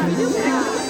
아, 비디오 그냥.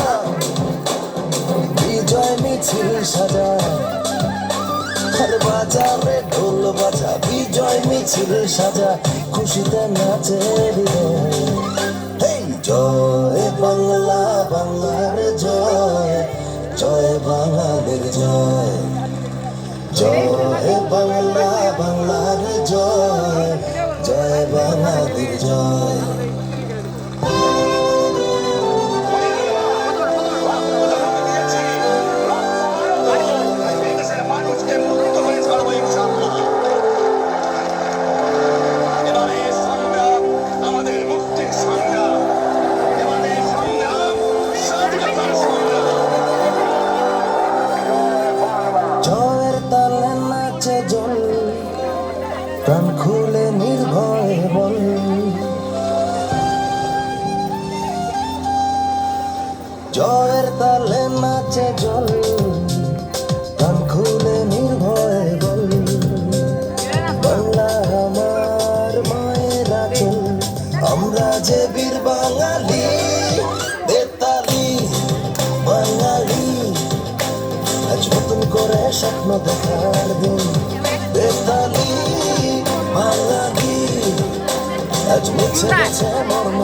মিছিল সাজা। আরে বাজারে ঢোল বাজা, বিজয় মিছিল সাজা, খুশিতে নাচে হৃদয় জয় বাংলা, বাংলার জয় জয় বাঙালির জয়। জয় বাংলা, বাংলার জয় জয় বাঙালির জয়। জয়ের তালে নাচে জল প্রাণ খুলে নির্ভয়ে বল। বাংলা আমার মায়ের আচল আমরা যে বীর বাঙালি, বেতালি, বাঙালি। আজ নতুন করে স্বপ্ন দেখার দিন। বেতালি, বাঙালি, আজ মুছে গেছে মর্ম।